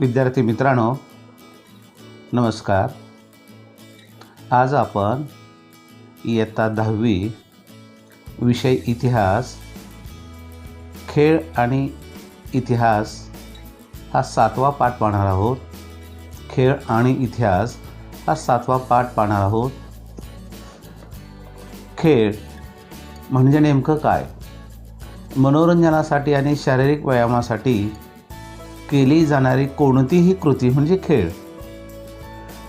विद्यार्थी मित्रांनो नमस्कार. आज आपण इयत्ता दहावी विषय इतिहास खेळ आणि इतिहास हा सातवा पाठ पाहणार आहोत. खेळ आणि इतिहास हा सातवा पाठ पाहणार आहोत. खेळ म्हणजे नेमकं काय? मनोरंजनासाठी आणि शारीरिक व्यायामासाठी केली जाणारी कोणतीही कृती म्हणजे खेळ.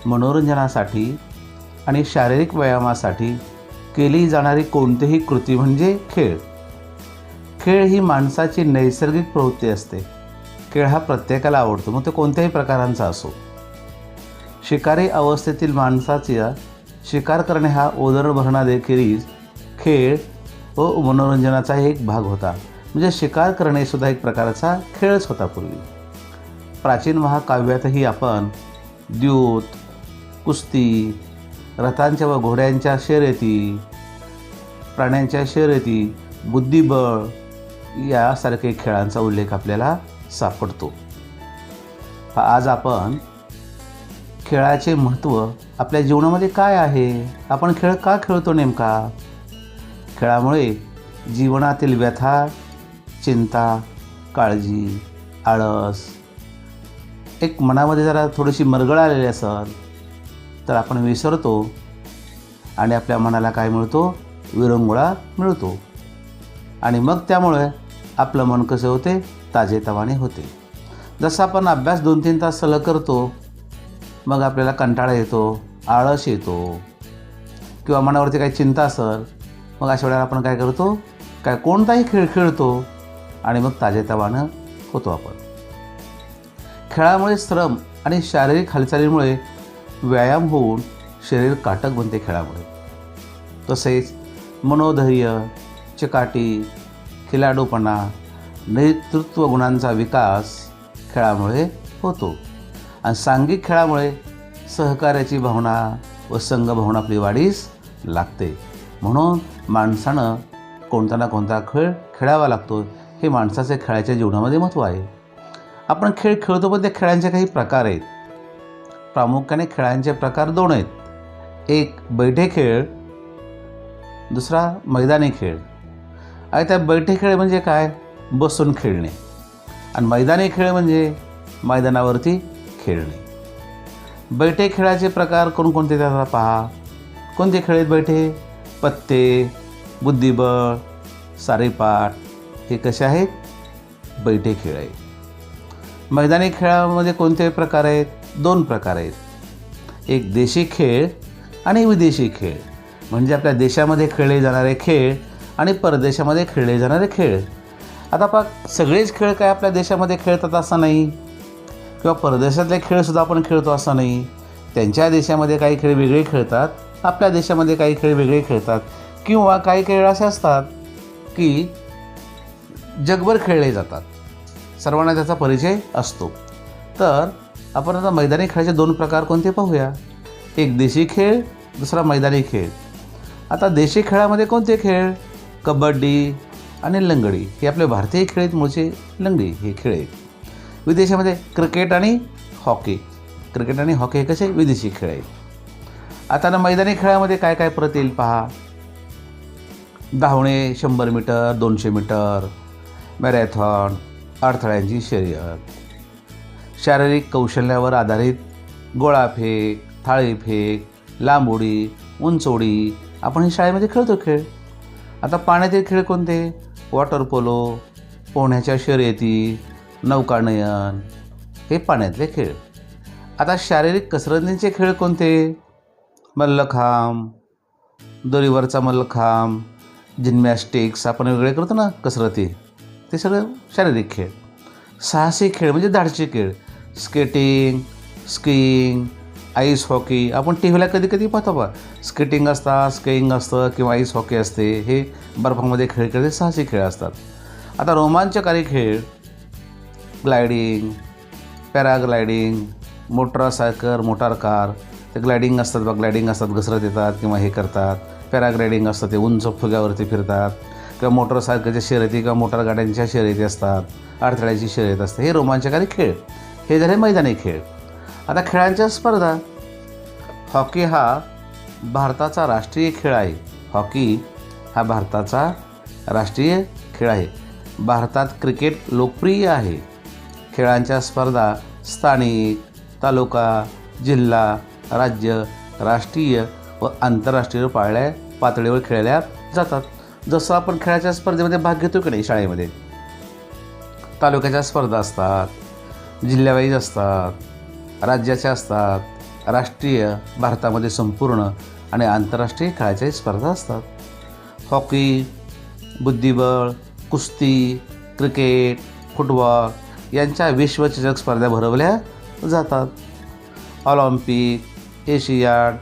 मनोरंजनासाठी आणि शारीरिक व्यायामासाठी केली जाणारी कोणतीही कृती म्हणजे खेळ. खेळ ही माणसाची नैसर्गिक प्रवृत्ती असते. खेळ हा प्रत्येकाला आवडतो. मग तो कोणत्याही प्रकारांचा असो. शिकारी अवस्थेतील माणसाचा शिकार करणे हा उदरभरणा देखील खेळ व मनोरंजनाचा एक भाग होता. म्हणजे शिकार करणे सुद्धा एक प्रकारचा खेळच होता पूर्वी. प्राचीन महाकाव्यातही आपण द्यूत कुस्ती रथांच्या व घोड्यांच्या शर्यती प्राण्यांच्या शर्यती बुद्धिबळ यासारखे खेळांचा उल्लेख आपल्याला सापडतो. आज आपण खेळाचे महत्त्व आपल्या जीवनामध्ये काय आहे? आपण खेळ का खेळतो नेमका? खेळामुळे जीवनातील व्यथा चिंता काळजी आळस एक मनामध्ये जरा थोडीशी मरगळ आलेली असेल तर आपण विसरतो आणि आपल्या मनाला काय मिळतो? विरंगुळा मिळतो. आणि मग त्यामुळे आपलं मन कसं होते? ताजेतवाने होते. जसं आपण अभ्यास दोन तीन तास सलग करतो मग आपल्याला कंटाळा येतो आळस येतो. किंवा मनावरती काही चिंता असेल मग अशा वेळेला आपण काय करतो? काय कोणताही खेळ खेळतो आणि मग ताजेतवानं होतो आपण. खेळामुळे श्रम आणि शारीरिक हालचालीमुळे व्यायाम होऊन शरीर काटक बनते खेळामुळे. तसेच मनोधैर्य चिकाटी खिलाडूपणा नेतृत्व गुणांचा विकास खेळामुळे होतो. आणि सांघिक खेळामुळे सहकार्याची भावना व संघभावना आपली वाढीस लागते. म्हणून माणसानं कोणता ना कोणता खेळ खेळावा लागतो हे माणसाचे खेळाच्या जीवनामध्ये महत्त्व आहे. आपण खेळ खेळतो पण त्या खेळांचे काही प्रकार आहेत. प्रामुख्याने खेळांचे प्रकार दोन आहेत. एक बैठे खेळ दुसरा मैदानी खेळ. आणि त्या बैठे खेळ म्हणजे काय? बसून खेळणे. आणि मैदानी खेळ म्हणजे मैदानावरती खेळणे. बैठे खेळाचे प्रकार कोणकोणते त्याला पहा. कोणते खेळ आहेत बैठे? पत्ते बुद्धिबळ सारेपाठ हे कसे आहेत? बैठे खेळ आहेत. मैदानी खेळामध्ये कोणते प्रकार आहेत? दोन प्रकार आहेत. एक देशी खेळ आणि विदेशी खेळ. म्हणजे आपल्या देशामध्ये खेळले जाणारे खेळ आणि परदेशामध्ये खेळले जाणारे खेळ. आता पा सगळेच खेळ काय आपल्या देशामध्ये खेळतात असं नाही? किंवा परदेशातले खेळसुद्धा आपण खेळतो असं नाही? त्यांच्या देशामध्ये काही खेळ वेगळे खेळतात आपल्या देशामध्ये काही खेळ वेगळे खेळतात. किंवा काही खेळ असे असतात की जगभर खेळले जातात. सर्वांना त्याचा परिचय असतो. तर आपण आता मैदानी खेळाचे दोन प्रकार कोणते पाहूया? एक देशी खेळ दुसरा मैदानी खेळ. आता देशी खेळामध्ये कोणते खेळ? कबड्डी आणि लंगडी. हे आपले भारतीय खेळ आहेत मूळचे लंगडी हे खेळ आहेत. विदेशामध्ये क्रिकेट आणि हॉकी. क्रिकेट आणि हॉकी हे कसे? विदेशी खेळ आहेत. आता ना मैदानी खेळामध्ये काय काय परत येईल पहा? धावणे शंभर मीटर दोनशे मीटर मॅरेथॉन अडथळ्यांची शर्यत. शारीरिक कौशल्यावर आधारित गोळाफेक थाळीफेक लांब उडी उंच उडी आपण हे शाळेमध्ये खेळतो खेळ. आता पाण्यातील खेळ कोणते? वॉटर पोलो पोहण्याच्या शर्यती नौकानयन हे पाण्यातले खेळ. आता शारीरिक कसरतींचे खेळ कोणते? मल्लखांब दोरीवरचा मल्लखांब जिम्नॅस्टिक्स आपण वेगळे करतो ना कसरती. ते सगळं शारीरिक खेळ. साहसी खेळ म्हणजे धाडचे खेळ. स्केटिंग स्कीइंग आईस हॉकी आपण टी व्हीला कधी कधी पाहतो बा. स्केटिंग असतात स्केईंग असतं किंवा आईस हॉकी असते हे बर्फामध्ये खेळ खेळते साहसी खेळ असतात. आता रोमांचकारी खेळ gliding paragliding motorcycle motor car ते ग्लायडिंग असतात बा ग्लायडिंग असतात घसरत येतात किंवा हे करतात. पॅराग्लायडिंग असतं ते उंच फुग्यावरती फिरतात. किंवा मोटरसायकलच्या शर्यती किंवा मोटार गाड्यांच्या शर्यती असतात अडथळ्याची शर्यत असते हे रोमांचकारी खेळ. हे झाले मैदानी खेळ. आता खेळांच्या स्पर्धा. हॉकी हा भारताचा राष्ट्रीय खेळ आहे. हॉकी हा भारताचा राष्ट्रीय खेळ आहे. भारतात क्रिकेट लोकप्रिय आहे. खेळांच्या स्पर्धा स्थानिक तालुका जिल्हा राज्य राष्ट्रीय व आंतरराष्ट्रीय पाळल्या पातळीवर खेळल्या जातात. जसं आपण खेळाच्या स्पर्धेमध्ये भाग घेतो की नाही शाळेमध्ये? तालुक्याच्या स्पर्धा असतात जिल्ह्यावाईज असतात राज्याच्या असतात राष्ट्रीय भारतामध्ये संपूर्ण आणि आंतरराष्ट्रीय खेळाच्या स्पर्धा असतात. हॉकी बुद्धिबळ कुस्ती क्रिकेट फुटबॉल यांच्या विश्वचषक स्पर्धा भरवल्या जातात. ऑलिम्पिक एशियाड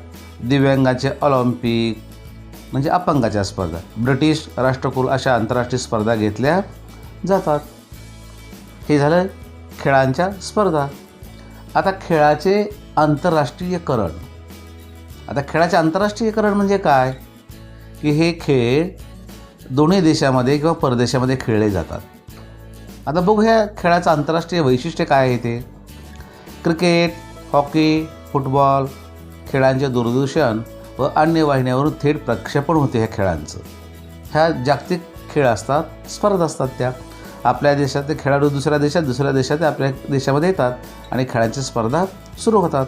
दिव्यांगाचे ऑलिम्पिक म्हणजे अपंगाच्या स्पर्धा. ब्रिटिश राष्ट्रकुल अशा आंतरराष्ट्रीय स्पर्धा घेतल्या जातात. हे झालं खेळांच्या स्पर्धा. आता खेळाचे आंतरराष्ट्रीयकरण आता खेळाचे आंतरराष्ट्रीयकरण म्हणजे काय? की हे खेळ दोन्ही देशामध्ये किंवा परदेशामध्ये खेळले जातात. आता बघू ह्या खेळाचं आंतरराष्ट्रीय वैशिष्ट्य काय आहे ते. क्रिकेट हॉकी फुटबॉल खेळांचे दूरदर्शन व अन्य वाहिन्यावरून थेट प्रक्षेपण होते ह्या खेळांचं. ह्या जागतिक खेळ असतात स्पर्धा असतात त्या. आपल्या देशातले खेळाडू दुसऱ्या देशात दुसऱ्या देशात आपल्या देशामध्ये येतात आणि खेळांच्या स्पर्धा सुरू होतात.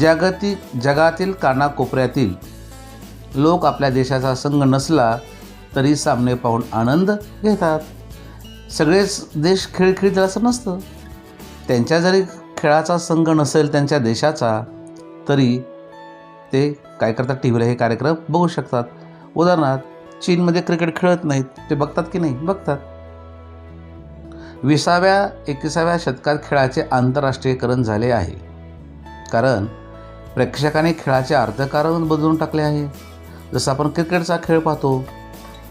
जागतिक जगातील कानाकोपऱ्यातील लोक आपल्या देशाचा संघ नसला तरी सामने पाहून आनंद घेतात. सगळेच देश खेळ खेळतील असं नसतं. त्यांच्या जरी खेळाचा संघ नसेल त्यांच्या देशाचा तरी ते काय करतात टी व्हीला हे कार्यक्रम बघू शकतात. उदाहरणार्थ चीनमध्ये क्रिकेट खेळत नाहीत ते बघतात की नाही? बघतात. विसाव्या एकविसाव्या शतकात खेळाचे आंतरराष्ट्रीयकरण झाले आहे. कारण प्रेक्षकाने खेळाचे अर्थकारण बदलून टाकले आहे. जसं आपण क्रिकेटचा खेळ पाहतो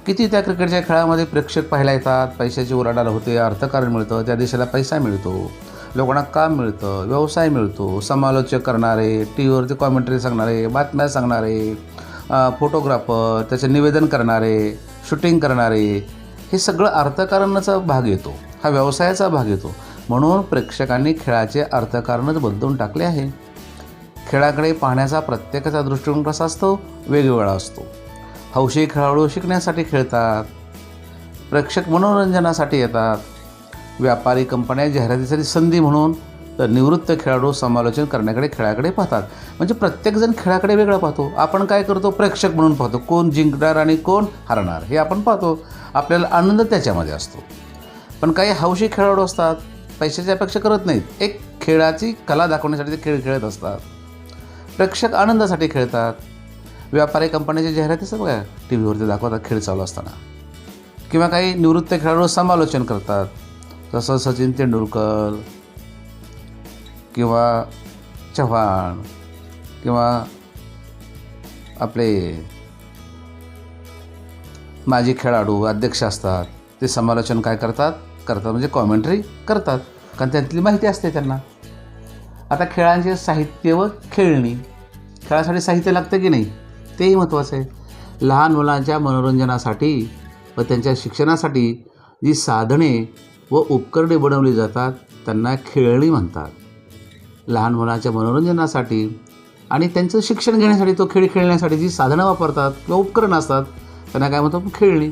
किती त्या क्रिकेटच्या खेळामध्ये प्रेक्षक पाहायला येतात पैशाची उलाढाल होते अर्थकारण मिळतं त्या देशाला पैसा मिळतो. लोकांना काम मिळतं? व्यवसाय मिळतो. समालोचक करणारे टी व्हीवरती कॉमेंट्री सांगणारे बातम्या सांगणारे फोटोग्राफर त्याचे निवेदन करणारे शूटिंग करणारे हे सगळं अर्थकारणाचा भाग येतो. हा व्यवसायाचा भाग येतो. म्हणून प्रेक्षकांनी खेळाचे अर्थकारणच बदलून टाकले आहे. खेळाकडे पाहण्याचा प्रत्येकाचा दृष्टिकोन कसा असतो? वेगवेगळा असतो. हौशी खेळाडू शिकण्यासाठी खेळतात. प्रेक्षक मनोरंजनासाठी येतात. व्यापारी कंपन्या जाहिरातीसाठी संधी म्हणून तर निवृत्त खेळाडू समालोचन करण्याकडे खेळाकडे पाहतात. म्हणजे प्रत्येकजण खेळाकडे वेगळा पाहतो. आपण काय करतो? प्रेक्षक म्हणून पाहतो. कोण जिंकणार आणि कोण हरणार हे आपण पाहतो. आपल्याला आनंद त्याच्यामध्ये असतो. पण काही हौशी खेळाडू असतात पैशाची अपेक्षा करत नाहीत. एक खेळाची कला दाखवण्यासाठी ते खेळ खेळत असतात. प्रेक्षक आनंदासाठी खेळतात. व्यापारी कंपन्याच्या जाहिराती सगळ्या टी व्हीवरती दाखवतात खेळ चालू असताना. किंवा काही निवृत्त खेळाडू समालोचन करतात. जसं सचिन तेंडुलकर किंवा चव्हाण किंवा आपले माजी खेळाडू अध्यक्ष असतात ते समालोचन काय करतात? करतात म्हणजे कॉमेंट्री करतात. कारण त्यातली माहिती असते त्यांना. आता खेळांचे साहित्य व खेळणी खेळासाठी साहित्य लागतं की नाही? तेही महत्त्वाचं आहे. लहान मुलांच्या मनोरंजनासाठी व त्यांच्या शिक्षणासाठी जी साधने व उपकरणे बनवली जातात त्यांना खेळणी म्हणतात. लहान मुलांच्या मनोरंजनासाठी आणि त्यांचं शिक्षण घेण्यासाठी तो खेळ खेळण्यासाठी जी साधनं वापरतात किंवा उपकरणं असतात त्यांना काय म्हणतो खेळणी.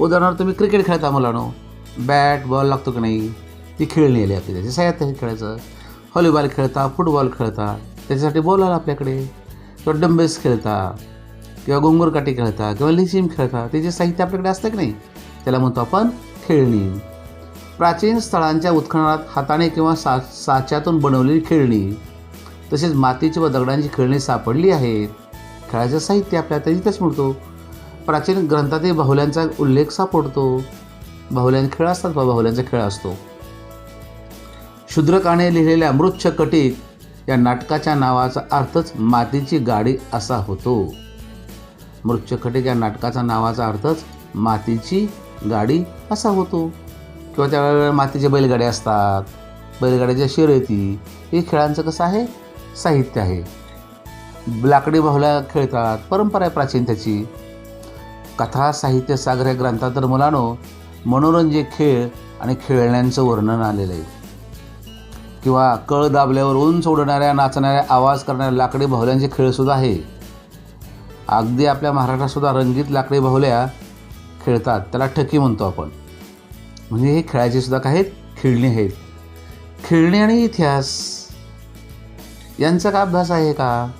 उदाहरणार्थ तुम्ही क्रिकेट खेळता मुलांनो. बॅट बॉल लागतो की नाही? ती खेळणी आली आपली त्याची. सह्यात खेळायचं. व्हॉलीबॉल खेळता फुटबॉल खेळता त्याच्यासाठी बॉल आला आपल्याकडे. किंवा डंबेल्स खेळता किंवा गोंगुरकाठी खेळता किंवा लिचिम खेळता ते जे साहित्य आपल्याकडे असतं की नाही त्याला म्हणतो आपण खेळणी. प्राचीन स्थळांच्या उत्खननात हाताने किंवा सा साच्यातून बनवलेली खेळणी तसेच मातीची व दगडांची खेळणी सापडली आहेत. खेळाचं साहित्य आपल्याला तिथेच मिळतो. प्राचीन ग्रंथातील बाहुल्यांचा उल्लेख सापडतो. बाहुल्यांचे खेळ असतात बा बाहुल्यांचा खेळ असतो. शूद्रकाने लिहिलेल्या मृच्छ कटिक या नाटकाच्या नावाचा अर्थच मातीची गाडी असा होतो. मृच्छ कटिक या नाटकाचा नावाचा अर्थच मातीची गाडी असा होतो. किंवा त्यावेळेला मातीचे बैलगाड्या असतात बैलगाड्याच्या शर्यती हे खेळांचं कसं आहे? साहित्य आहे. लाकडी बाहुल्या खेळतात परंपरा आहे प्राचीन त्याची. कथा साहित्य सागर या ग्रंथात तर मुलानो मनोरंजक खेळ आणि खेळण्यांचं वर्णन आलेलं आहे. किंवा कळ दाबल्यावर उंच उडणाऱ्या नाचणाऱ्या आवाज करणाऱ्या लाकडी बाहुल्यांचे खेळसुद्धा आहे. अगदी आपल्या महाराष्ट्रातसुद्धा रंगीत लाकडी बाहुल्या खेळतात त्याला ठकी म्हणतो आपण. म्हणजे हे खेळायचे सुद्धा काय आहेत खेळणे आहेत. खेळणे आणि इतिहास यांचा का अभ्यास आहे का?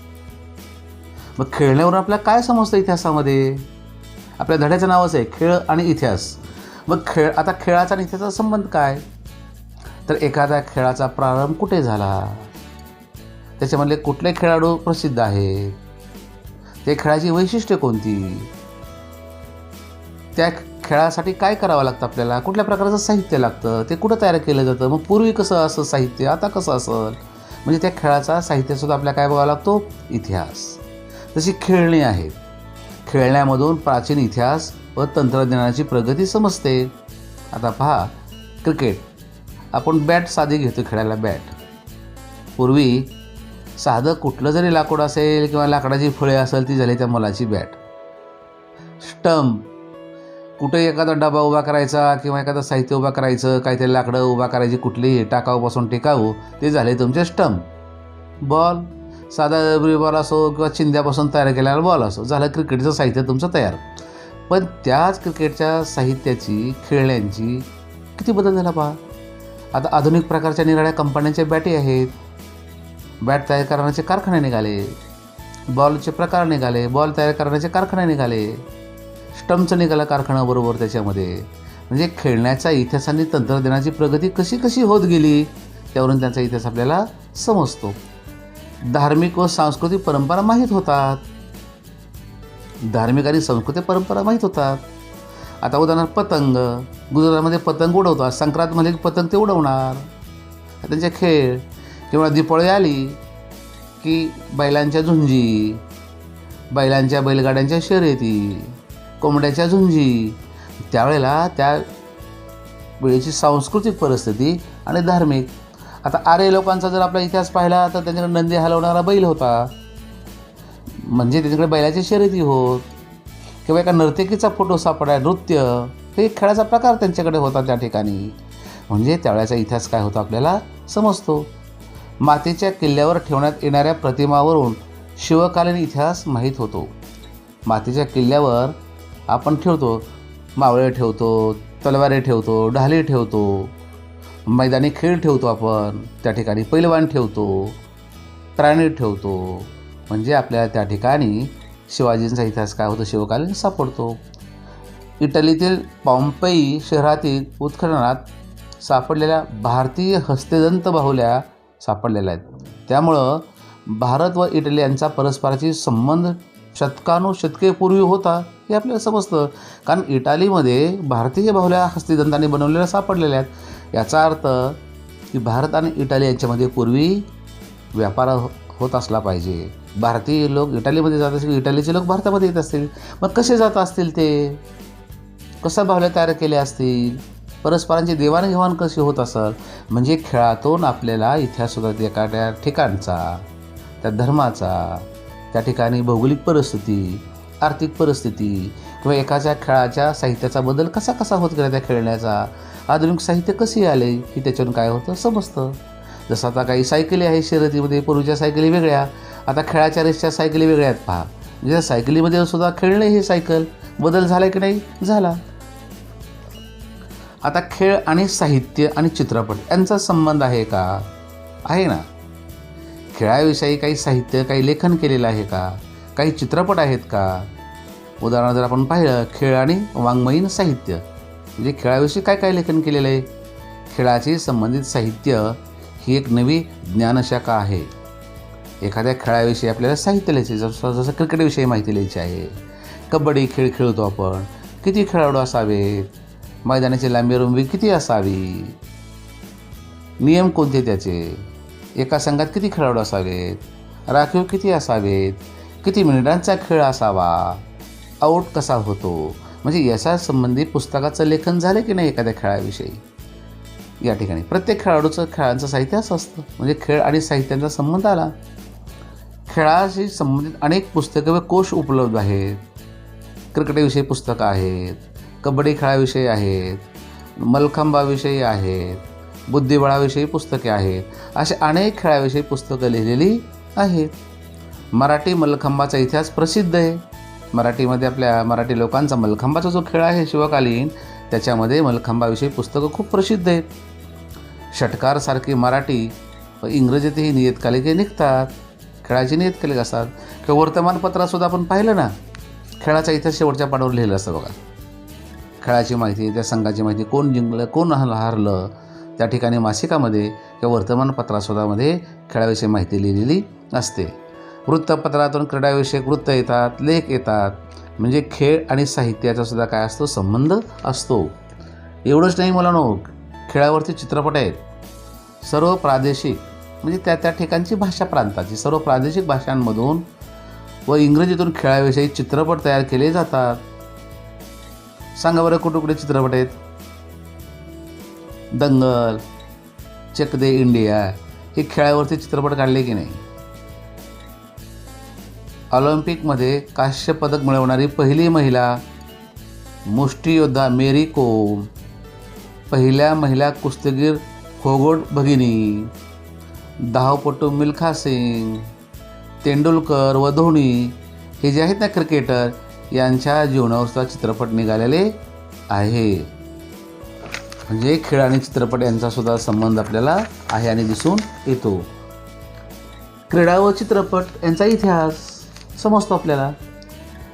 मग खेळण्यावरून आपल्याला काय समजतं इतिहासामध्ये? आपल्या धड्याचं नावच आहे खेळ आणि इतिहास. मग खेळ आता खेळाचा आणि इतिहासाचा संबंध काय? तर एखाद्या खेळाचा प्रारंभ कुठे झाला? त्याच्यामधले कुठले खेळाडू प्रसिद्ध आहेत? ते खेळाची वैशिष्ट्य कोणती? त्या खेळासाठी काय करावं लागतं आपल्याला? कुठल्या प्रकारचं साहित्य लागतं? ते कुठं तयार केलं जातं? मग पूर्वी कसं असं साहित्य? आता कसं असेल? म्हणजे त्या खेळाचा साहित्यसुद्धा आपल्याला काय बघावा लागतो? इतिहास. जशी खेळणी आहेत. खेळण्यामधून प्राचीन इतिहास व तंत्रज्ञानाची प्रगती समजते. आता पहा क्रिकेट. आपण बॅट साधी घेतो खेळायला बॅट. पूर्वी साधं कुठलं जरी लाकूड असेल किंवा लाकडाची फळे असेल ती झाली त्या मुलाची बॅट. स्टंप. कुठे एखादा डबा उभा करायचा किंवा एखादं साहित्य उभा करायचं काहीतरी लाकडं उभा करायची कुठलीही टाकाऊपासून टिकाऊ ते झाले तुमचे स्टंप. बॉल. साधा रबरी बॉल असो किंवा चिंध्यापासून तयार केलेला बॉल असो झालं क्रिकेटचं साहित्य तुमचं तयार. पण त्याच क्रिकेटच्या साहित्याची खेळण्यांची किती बदल झाला पहा. आता आधुनिक प्रकारच्या निराळ्या कंपन्यांच्या बॅटी आहेत. बॅट तयार करण्याचे कारखाने निघाले. बॉलचे प्रकार निघाले. बॉल तयार करण्याचे कारखाने निघाले. स्टम्पचं निघाला कारखान्याबरोबर त्याच्यामध्ये. म्हणजे खेळण्याचा इतिहास आणि तंत्रज्ञानाची प्रगती कशी कशी होत गेली त्यावरून त्यांचा इतिहास आपल्याला समजतो. धार्मिक व सांस्कृतिक परंपरा माहीत होतात. धार्मिक आणि सांस्कृतिक परंपरा माहीत होतात. आता उदाहरणार्थ पतंग. गुजरातमध्ये पतंग उडवतात संक्रांतमध्ये पतंग ते उडवणार. त्यांचे खेळ किंवा दिपाळी आली की बैलांच्या झुंजी बैलांच्या बैलगाड्यांच्या शर्यती. कोंबड्याच्या झुंजी. त्यावेळेला त्या वेळेची सांस्कृतिक परिस्थिती आणि धार्मिक. आता आर्य लोकांचा जर आपला इतिहास पाहिला तर त्यांच्याकडे नंदी हलवणारा बैल होता. म्हणजे त्यांच्याकडे बैलाची शर्यती होत. किंवा एका नर्तकीचा फोटो सापडा नृत्य. हे एक खेळाचा प्रकार त्यांच्याकडे होता त्या ठिकाणी. म्हणजे त्यावेळेचा इतिहास काय होतो आपल्याला समजतो. मातेच्या किल्ल्यावर ठेवण्यात येणाऱ्या प्रतिमावरून शिवकालीन इतिहास माहीत होतो. मातेच्या किल्ल्यावर आपण ठेवतो मावळे ठेवतो तलवारी ठेवतो ढाली ठेवतो मैदानी खेळ ठेवतो आपण त्या ठिकाणी पैलवान ठेवतो प्राणी ठेवतो. म्हणजे आपल्याला त्या ठिकाणी शिवाजींचा इतिहास काय होतो शिवकालीन सापडतो. इटलीतील पॉम्पई शहरातील उत्खननात सापडलेल्या भारतीय हस्तेदंत बाहुल्या सापडलेल्या आहेत. त्यामुळं भारत व इटली यांचा परस्पराची संबंध शतकानुशतके होता हे आपल्याला समजतं. कारण इटालीमध्ये भारतीय बाहुल्या हस्तिदंताने बनवलेल्या सापडलेल्या आहेत. याचा अर्थ की भारत आणि इटाली यांच्यामध्ये पूर्वी व्यापार हो-, होत असला पाहिजे. भारतीय लोक इटालीमध्ये जात असतील इटालीचे लोक भारतामध्ये येत असतील. मग कसे जात असतील ते? कसा बाहुल्या तयार केल्या असतील? परस्परांची देवाणघेवाण कशी होत असेल? म्हणजे खेळातून आपल्याला इतिहास होता एखाद्या ठिकाणचा त्या धर्माचा त्या ठिकाणी भौगोलिक परिस्थिती आर्थिक परिस्थिती किंवा एखाद्या खेळाच्या साहित्याचा बदल कसा कसा होत गेला त्या खेळण्याचा? आधुनिक साहित्य कसे आले? की त्याच्यातून काय होतं? समजतं. जसं आता काही सायकली आहे शर्यतीमध्ये पूर्वीच्या सायकली वेगळ्या आता खेळाच्या रेसच्या सायकली वेगळ्या आहेत. पहा. म्हणजे सायकलीमध्ये सुद्धा खेळणे हे सायकल. बदल झाला की नाही? झाला. आता खेळ आणि साहित्य आणि चित्रपट यांचा संबंध आहे का? आहे ना. खेळाविषयी काही साहित्य काही लेखन केलेलं आहे का? काही चित्रपट आहेत का? उदाहरण जर आपण पाहिलं खेळ आणि वाङ्मयीन साहित्य. म्हणजे खेळाविषयी काय काय लेखन केलेलं आहे? खेळाशी संबंधित साहित्य ही एक नवी ज्ञानशाखा आहे. एखाद्या खेळाविषयी आपल्याला साहित्य लिहायचे जसं जसं क्रिकेटविषयी माहिती लिहायची आहे. कबड्डी खेळ खेळतो आपण. किती खेळाडू असावेत मैदानाची लांबी रुंबी किती असावी? नियम कोणते त्याचे? एका संघात किती खेळाडू असावेत? राखीव किती असावेत? किती मिनिटांचा खेळ असावा? आऊट कसा होतो? म्हणजे याच्या संबंधी पुस्तकाचं लेखन झालं की नाही एखाद्या खेळाविषयी? या ठिकाणी. प्रत्येक खेळाडूचं खेळांचं साहित्य असं असतं. म्हणजे खेळ आणि साहित्यांचा संबंध आला. खेळाशी संबंधित अनेक पुस्तकं व कोश उपलब्ध आहेत. क्रिकेटविषयी पुस्तकं आहेत. कबड्डी खेळाविषयी आहेत. मलखांबाविषयी आहेत. बुद्धिबळाविषयी पुस्तके आहेत. असे अनेक खेळाविषयी पुस्तकं लिहिलेली आहेत. मराठी मल्लखंबाचा इतिहास प्रसिद्ध आहे. मराठीमध्ये आपल्या मराठी लोकांचा मल्लखंबाचा जो खेळ आहे शिवकालीन त्याच्यामध्ये मल्लखंबाविषयी पुस्तकं खूप प्रसिद्ध आहेत. षटकारसारखी मराठी व इंग्रजीतही नियतकालिके निघतात. खेळाची नियतकालिक असतात. किंवा वर्तमानपत्रातसुद्धा आपण पाहिलं ना खेळाचा इतिहास शेवटच्या पाडावर लिहिलं असतं बघा. खेळाची माहिती त्या संघाची माहिती कोण जिंकलं कोण हल- हारलं त्या ठिकाणी मासिकामध्ये किंवा वर्तमानपत्रासुद्धामध्ये खेळाविषयी माहिती लिहिलेली असते. वृत्तपत्रातून क्रीडाविषयक वृत्त येतात लेख येतात. म्हणजे खेळ आणि साहित्याचा सुद्धा काय असतो? संबंध असतो. एवढंच नाही मला नो खेळावरती चित्रपट आहेत. सर्व प्रादेशिक म्हणजे त्या त्या ठिकाणची भाषा प्रांताची सर्व प्रादेशिक भाषांमधून व इंग्रजीतून खेळाविषयी चित्रपट तयार केले जातात. सांगा बरं कुठे कुठे चित्रपट आहेत? दंगल चक दे इंडिया हे खेळावरती चित्रपट काढले की नाही? ऑलिम्पिकमध्ये कांस्य पदक मिळवणारी पहिली महिला मुष्टियोद्धा मेरी कोम पहिल्या महिला कुस्तीगीर खोगोड भगिनी धावपटू मिल्खा सिंग तेंडुलकर व धोनी हे जे आहेत ना क्रिकेटर यांच्या जीवनावर चित्रपट निघालेले आहे म्हणजे खेळ आणि चित्रपट यांचा सुद्धा संबंध आपल्याला आहे आणि दिसून येतो. क्रीडा व चित्रपट यांचा इतिहास समजतो आपल्याला.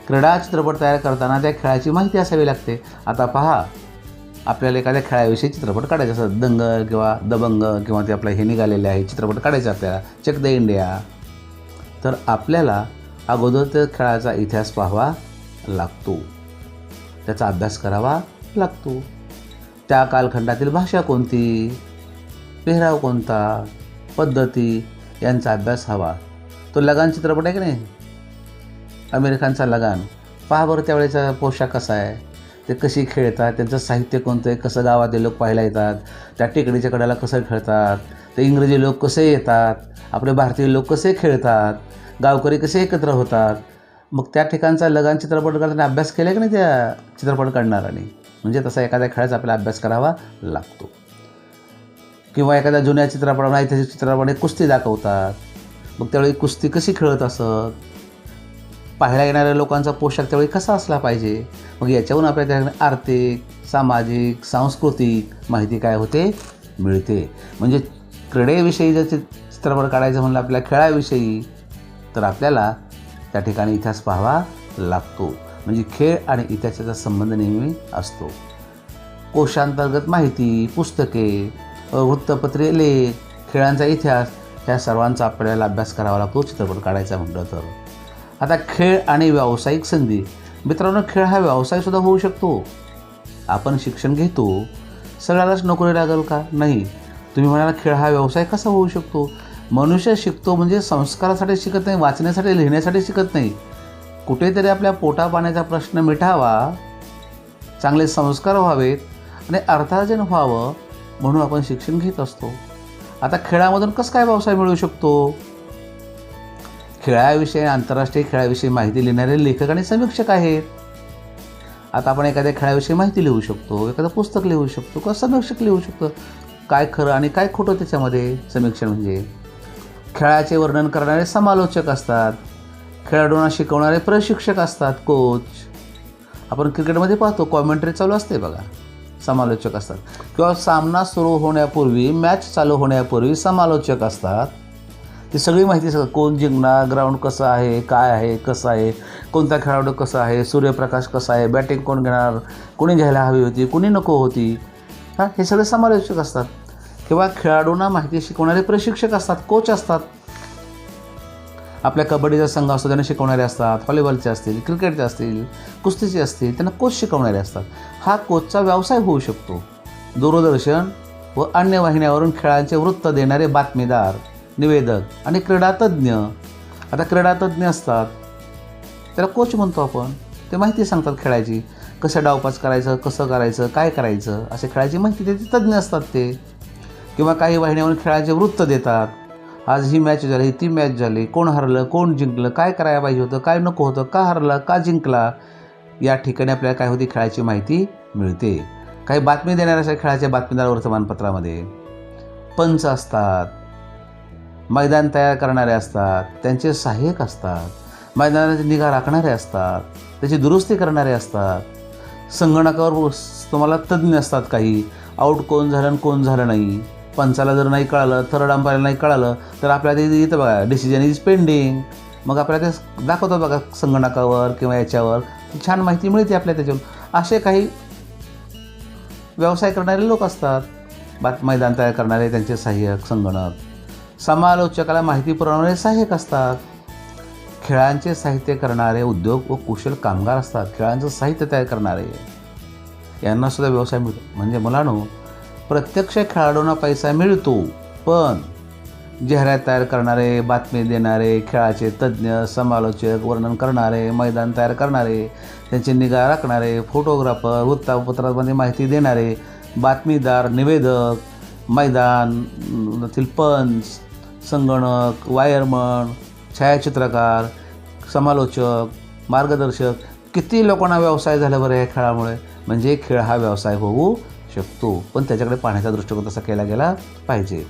क्रीडा चित्रपट तयार करताना त्या खेळाची माहिती असावी लागते. आता पहा आपल्याला एखाद्या खेळाविषयी चित्रपट काढायचे असतात. दंगल किंवा दबंग किंवा ते आपलं हे निघालेले आहे चित्रपट काढायचे आपल्याला. चक द इंडिया. तर आपल्याला अगोदर त्या खेळाचा इतिहास पाहावा लागतो. त्याचा अभ्यास करावा लागतो. त्या कालखंडातील भाषा कोणती? पेहराव कोणता? पद्धती? यांचा अभ्यास हवा. तो लगान चित्रपट आहे की नाही? आमिर खानचा लगान. पहा बरं त्यावेळेचा पोशाख कसा आहे. ते कशी खेळतात? त्यांचं साहित्य कोणतं आहे? कसं गावातील लोक पाहायला येतात? त्या टेकडीच्या कड्याला कसं खेळतात? ते इंग्रजी लोक कसे येतात? आपले भारतीय लोक कसे खेळतात? गावकरी कसे एकत्र होतात? मग त्या ठिकाणचा लगान चित्रपट करताना अभ्यास केला की नाही त्या चित्रपट काढणाराने म्हणजे तसा एखाद्या खेळाचा आपल्याला अभ्यास करावा लागतो. किंवा एखाद्या जुन्या चित्रपटामध्ये ऐतिहासिक चित्रपटामध्ये कुस्ती दाखवतात मग त्यावेळी कुस्ती कशी खेळत असत? पाहायला येणाऱ्या लोकांचा पोशाख त्यावेळी कसा असला पाहिजे? मग याच्यावरून आपल्याला त्या आर्थिक सामाजिक सांस्कृतिक माहिती काय होते? मिळते. म्हणजे क्रीडेविषयी जर चित्रपट काढायचं म्हणलं आपल्या खेळाविषयी तर आपल्याला त्या ठिकाणी इतिहास पाहावा लागतो. म्हणजे खेळ आणि इतिहासाचा संबंध नेहमी असतो. कोशांतर्गत माहिती पुस्तके वृत्तपत्रे लेख खेळांचा इतिहास ह्या सर्वांचा आपल्याला अभ्यास करावा लागतो चित्रपट काढायचा म्हटलं तर. आता खेळ आणि व्यावसायिक संधी. मित्रांनो खेळ हा व्यवसायसुद्धा होऊ शकतो. आपण शिक्षण घेतो. सगळ्यालाच नोकरी लागेल का? नाही. तुम्ही म्हणाला खेळ हा व्यवसाय कसा होऊ शकतो? मनुष्य शिकतो म्हणजे संस्कारासाठी शिकत नाही वाचण्यासाठी लिहिण्यासाठी शिकत नाही. कुठेतरी आपल्या पोटापाण्याचा प्रश्न मिटावा चांगले संस्कार व्हावेत आणि अर्थार्जन व्हावं म्हणून आपण शिक्षण घेत असतो. आता खेळामधून कसं काय व्यवसाय मिळू शकतो? खेळाविषयी आंतरराष्ट्रीय खेळाविषयी माहिती लिहिणारे लेखक आणि समीक्षक आहेत. आता आपण एखाद्या खेळाविषयी माहिती लिहू शकतो एखादं पुस्तक लिहू शकतो किंवा समीक्षक लिहू शकतो. काय खरं आणि काय खोटं त्याच्यामध्ये समीक्षण म्हणजे? खेळाचे वर्णन करणारे समालोचक असतात. खेळाडूंना शिकवणारे प्रशिक्षक असतात कोच आपण क्रिकेटमध्ये पाहतो कॉमेंट्री चालू असते बघा. समालोचक असतात. किंवा सामना सुरू होण्यापूर्वी मॅच चालू होण्यापूर्वी समालोचक असतात. ती सगळी माहिती सगळं कोण जिंकणार ग्राउंड कसं आहे काय आहे कसं आहे कोणता खेळाडू कसा आहे सूर्यप्रकाश कसा आहे बॅटिंग कोण घेणार कोणी घ्यायला हवी होती कोणी नको होती. हां हे सगळे समालोचक असतात. किंवा खेळाडूंना माहिती शिकवणारे प्रशिक्षक असतात कोच असतात. आपल्या कबड्डीचा संघ असतो त्यांना शिकवणारे असतात व्हॉलीबॉलचे असतील क्रिकेटचे असतील कुस्तीचे असतील त्यांना कोच शिकवणारे असतात. हा कोचचा व्यवसाय होऊ शकतो. दूरदर्शन व अन्य वाहिन्यावरून खेळांचे वृत्त देणारे बातमीदार निवेदक आणि क्रीडातज्ज्ञ आता क्रीडातज्ज्ञ असतात त्याला कोच म्हणतो आपण. ते माहिती सांगतात खेळायची कसं डावपास करायचं कसं करायचं काय करायचं असे खेळाची माहिती देते तज्ज्ञ असतात ते. किंवा काही वाहिन्यावरून खेळाचे वृत्त देतात. आज ही मॅच झाली ती मॅच झाली. कोण हरलं कोण जिंकलं काय करायला पाहिजे होतं काय नको होतं का हरला का जिंकला या ठिकाणी आपल्याला काय होती खेळाची माहिती मिळते. काही बातमी देणाऱ्या अशा खेळाच्या बातमीदार वर्तमानपत्रामध्ये पंच असतात. मैदान तयार करणारे असतात. त्यांचे सहाय्यक असतात. मैदानाची निगा राखणारे असतात. त्याची दुरुस्ती करणारे असतात. संगणकावर तुम्हाला तज्ज्ञ असतात काही. आऊट कोण झालं आणि कोण झालं नाही. पंचाला जर नाही कळालं थर्ड अंपायरला नाही कळालं तर आपल्याला ते येतं बघा डिसिजन इज पेंडिंग मग आपल्याला ते दाखवतात बघा संगणकावर किंवा याच्यावर. छान माहिती मिळते आपल्या त्याच्यावर असे काही व्यवसाय करणारे लोक असतात. बात मैदान तयार करणारे त्यांचे सहाय्यक संगणक. समालोचकाला माहिती पुरवणारे सहाय्यक असतात. खेळांचे साहित्य करणारे उद्योग व कुशल कामगार असतात. खेळांचं साहित्य तयार करणारे. यांना सुद्धा व्यवसाय मिळतो. म्हणजे मुलांनो प्रत्यक्ष खेळाडूंना पैसा मिळतो पण जाहिरात तयार करणारे बातमी देणारे खेळाचे तज्ज्ञ समालोचक वर्णन करणारे मैदान तयार करणारे त्यांची निगा राखणारे फोटोग्राफर वृत्तपत्रामध्ये माहिती देणारे बातमीदार निवेदक मैदानातील पंच संगणक वायरमन छायाचित्रकार समालोचक मार्गदर्शक किती लोकांना व्यवसाय झाला बरं या खेळामुळे? म्हणजे खेळ हा व्यवसाय होऊ शकतो. पण त्याच्याकडे पाहण्याचा दृष्टिकोन तसा केला गेला पाहिजे.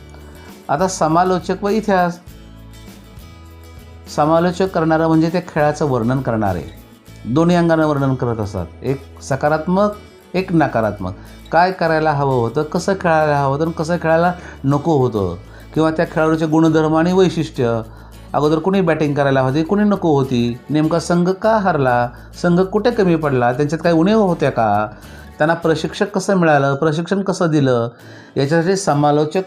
आता समालोचक व इतिहास. समालोचक करणारं म्हणजे त्या खेळाचं वर्णन करणारे. दोन्ही अंगानं वर्णन करत असतात. एक सकारात्मक एक नकारात्मक. काय करायला हवं होतं कसं खेळायला हवं होतं आणि कसं खेळायला नको होतं? किंवा त्या खेळाडूचे गुणधर्म आणि वैशिष्ट्य? अगोदर कुणी बॅटिंग करायला होती कुणी नको होती? नेमका संघ का हरला? संघ कुठे कमी पडला? त्यांच्यात काही उणीव होत्या का? त्यांना प्रशिक्षक कसं मिळालं प्रशिक्षण कसं दिलं याच्यासाठी समालोचक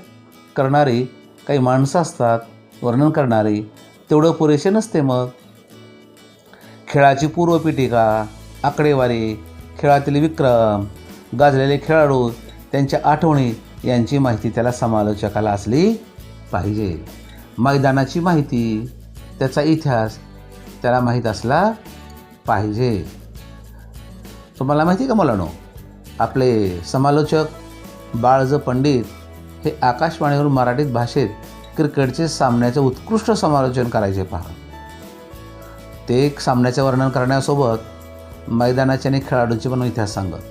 करणारी काही माणसं असतात वर्णन करणारी तेवढं पुरेसे नसते मग. खेळाची पूर्वपीठिका आकडेवारी खेळातील विक्रम गाजलेले खेळाडू त्यांच्या आठवणी यांची माहिती त्याला समालोचकाला असली पाहिजे. मैदानाची माहिती त्याचा इतिहास त्याला माहीत असला पाहिजे. तुम्हाला माहिती आहे का मुलांनो? आपले समालोचक बाळज पंडित हे आकाशवाणीवर मराठीत भाषेत क्रिकेटचे सामन्याचे उत्कृष्ट समालोचन करायचे पहा. ते एक सामन्याचे वर्णन करण्यासोबत मैदानाचे आणि खेळाडूंचे पण इतिहास सांगत.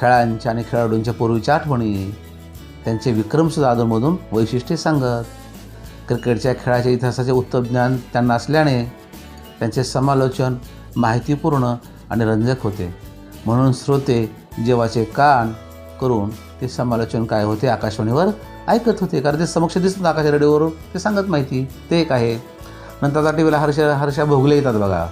खेळांच्या आणि खेळाडूंच्या पूर्वीच्या आठवणी त्यांचे विक्रमसुद्धा अधूनमधून वैशिष्ट्ये सांगत. क्रिकेटच्या खेळाच्या इतिहासाचे उत्तम ज्ञान त्यांना असल्याने त्यांचे समालोचन माहितीपूर्ण आणि रंजक होते. म्हणून श्रोते जेवाचे कान करून ते समालोचन काय होते आकाशवाणीवर ऐकत होते. कारण ते समक्ष दिसत आकाश रेडिओवर. ते सांगत माहिती. ते एक आहे. नंतर आता टी व्हीला हर्ष हर्षा भोगले येतात बघा.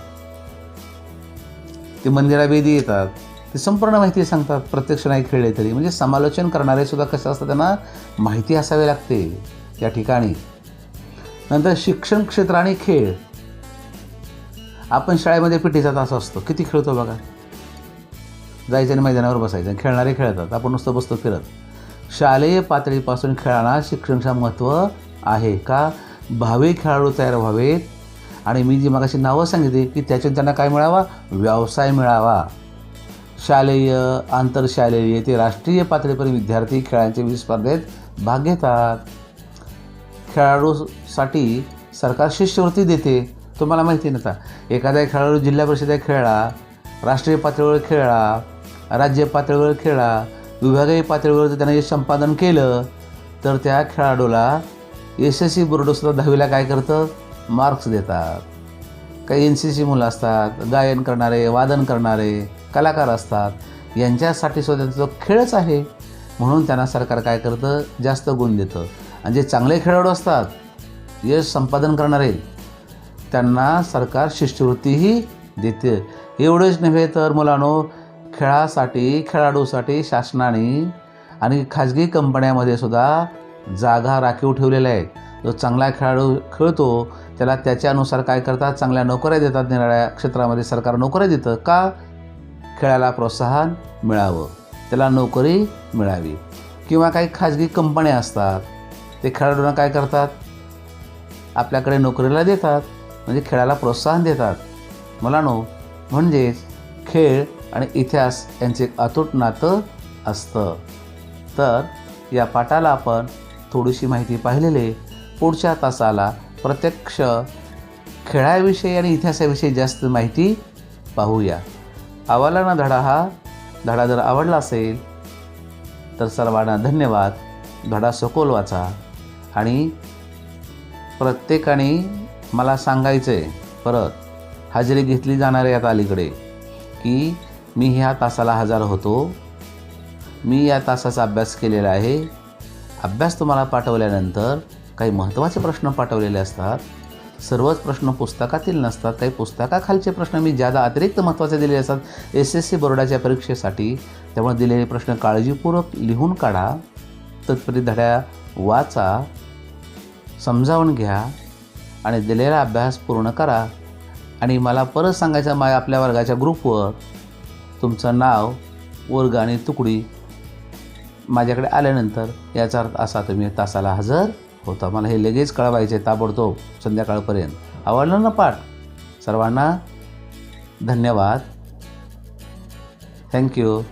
ते मंदिरा बेदी येतात. ते संपूर्ण माहिती सांगतात. प्रत्यक्ष नाही खेळले तरी. म्हणजे समालोचन करणारे सुद्धा कसं असतं त्यांना माहिती असावी लागते. त्या ठिकाणी. नंतर शिक्षण क्षेत्र आणि खेळ. आपण शाळेमध्ये पिटीचा तास असतो. किती खेळतो बघा. जायचं आणि मैदानावर बसायचं. खेळणारे खेळतात. आपण नुसतं बसतो फिरत. शालेय पातळीपासून खेळांना शिक्षणाचं महत्त्व आहे का? भावी खेळाडू तयार व्हावेत. आणि मी जी मगाशी नावं सांगितली की त्याच्यात त्यांना काय मिळावा? व्यवसाय मिळावा. शालेय आंतरशालेय ते राष्ट्रीय पातळीपर्यंत विद्यार्थी खेळांच्या विविध स्पर्धेत भाग घेतात. खेळाडूसाठी सरकार शिष्यवृत्ती देते. तुम्हाला माहिती नव्हता एखादा खेळाडू जिल्हा परिषद खेळला राष्ट्रीय पातळीवर खेळला राज्य पातळीवर खेळला. विभागीय पातळीवर जर त्यानं यश संपादन केलं तर त्या खेळाडूला एस एस सी बोर्डसुद्धा दहावीला काय करतं? मार्क्स देतात. काही एन सी सी मुलं असतात गायन करणारे वादन करणारे कलाकार असतात. यांच्यासाठी सुद्धा त्यांचा तो खेळच आहे म्हणून त्यांना सरकार काय करतं? जास्त गुण देतं. आणि जे चांगले खेळाडू असतात यश संपादन करणारे त्यांना सरकार शिष्यवृत्तीही देते. एवढंच नव्हे तर मुलांनो खेळासाठी खेळाडूसाठी शासनाने आणि खाजगी कंपन्यामध्ये सुद्धा जागा राखीव ठेवलेल्या आहेत. जो चांगला खेळाडू खेळतो त्याला त्याच्यानुसार काय करतात? चांगल्या नोकऱ्या देतात निराळ्या क्षेत्रामध्ये. सरकार नोकऱ्या देतं का? खेळाला प्रोत्साहन मिळावं. त्याला नोकरी मिळावी. किंवा काही खाजगी कंपन्या असतात ते खेळाडूंना काय करतात? आपल्याकडे नोकरीला देतात. म्हणजे खेळाला प्रोत्साहन देतात. मला नो म्हणजेच खेळ आणि इतिहास यांचे एक अतूट नातं असतं. तर या पाठाला आपण थोडीशी माहिती पाहिलेले पुढच्या तासाला प्रत्यक्ष खेळाविषयी आणि इतिहासाविषयी जास्त माहिती पाहूया. आवडला धडा हा धडा जर आवडला असेल तर सर्वांना धन्यवाद. धडा सखोल वाचा आणि प्रत्येकाने मला सांगायचं आहे परत हजेरी घेतली जाणार आहे आता अलीकडे की मी ह्या तासाला हजर होतो. मी या तासाचा अभ्यास केलेला आहे. अभ्यास तुम्हाला पाठवल्यानंतर काही महत्त्वाचे प्रश्न पाठवलेले असतात. सर्वच प्रश्न पुस्तकातील नसतात काही पुस्तकाखालचे प्रश्न मी ज्यादा अतिरिक्त महत्त्वाचे दिलेले असतात एस एस सी बोर्डाच्या परीक्षेसाठी. त्यामुळे दिलेले प्रश्न काळजीपूर्वक लिहून काढा. तत्परी धड्या वाचा समजावून घ्या आणि दिलेला अभ्यास पूर्ण करा. आणि मला परत सांगायचं मा आपल्या वर्गाच्या ग्रुपवर तुमचं नाव वर्ग आणि तुकडी माझ्याकडे आल्यानंतर याचा अर्थ असा तुम्ही तासाला हजर होता. मला हे लगेच कळवायचे ताबडतोब संध्याकाळपर्यंत. आवडलं ना पाठ? सर्वांना धन्यवाद. थँक्यू